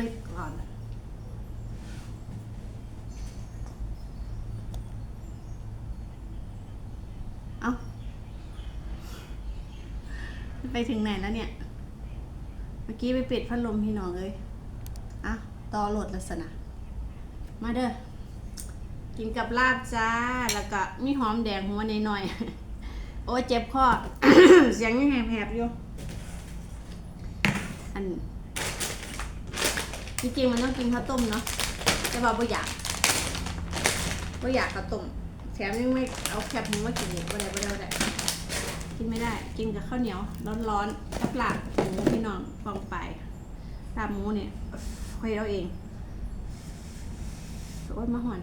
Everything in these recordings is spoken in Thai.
click on เอ้าไปถึงไหนแล้วเนี่ยเมื่อกี้ไปปิดพัดลมพี่หนองเลยเอ้าต่อโหลดลักษณะ มาเด้อ กินกับลาบจ้า แล้วก็มีหอมแดงหัวหน่อยๆ โอ้เจ็บคอ เสียงยังแหบๆอยู่ อัน จริงๆมันต้องกินข้าวต้มเนาะแต่ว่าบ่อยากบ่อยากข้าวต้มแถมยังไม่เอาแคบหมูมากินอีกบ่ได้บ่ได้บ่ได้กินไม่ได้ กินกับข้าวเหนียว ร้อนๆกับลาบหมูพี่น้องฟองไปลาบหมูเนี่ยค่อยเอาเองโอ้ยมาหอน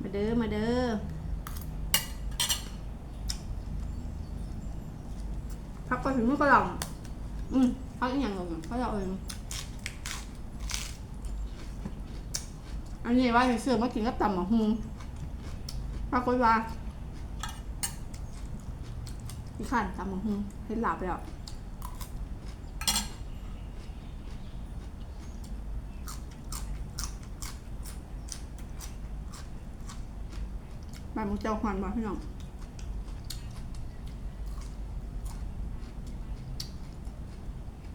มาเด้อมาเด้อพักก็ถึงมือกระหล่ำ อืมพักอีกอย่างหนึ่งเขาจะเอาเองอันนี้ว่าเสือมากินกับตำหมกฮุงพักก็ว่าอีกขันต่ำหมกฮุงเห็นหลับแล้วบานมุกเจ้าควันบ่พี่น้อง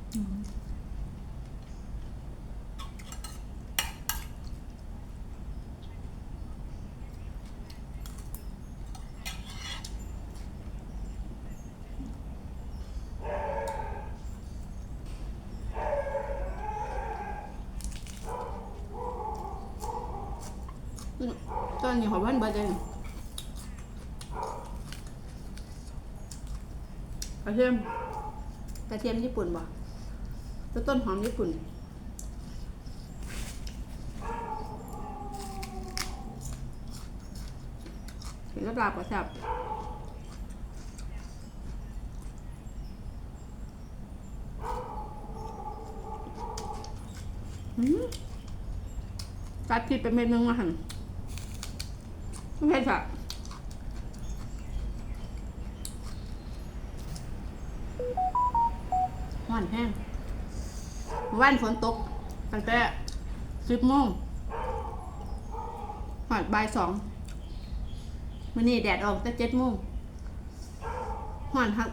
ตอนนี้ขอบ้านเบอร์เดนกระเทียมกระเทียมญี่ปุ่นบ่ แล้วต้นหอมญี่ปุ่น เห็นก็ปลาปลาแซ่บอืมกัดผิดไปเม็ดนึงมาหันไม่ใช่ค่ะหวานแห้ง ว่านฝนตกตั้งแต่สิบโมงหอดบ่ายสองวันนี้แดดออกแต่เจ็ดโมงหวานครับ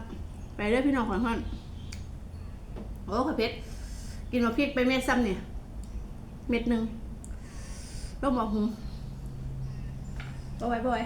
ไปเรื่อยพี่น้องขอนห่อนโอ้ขอเพชรกินมาพริกไปเม็ดซ้ำเนี่ย เม็ดหนึ่งต้องบอกหูบายบาย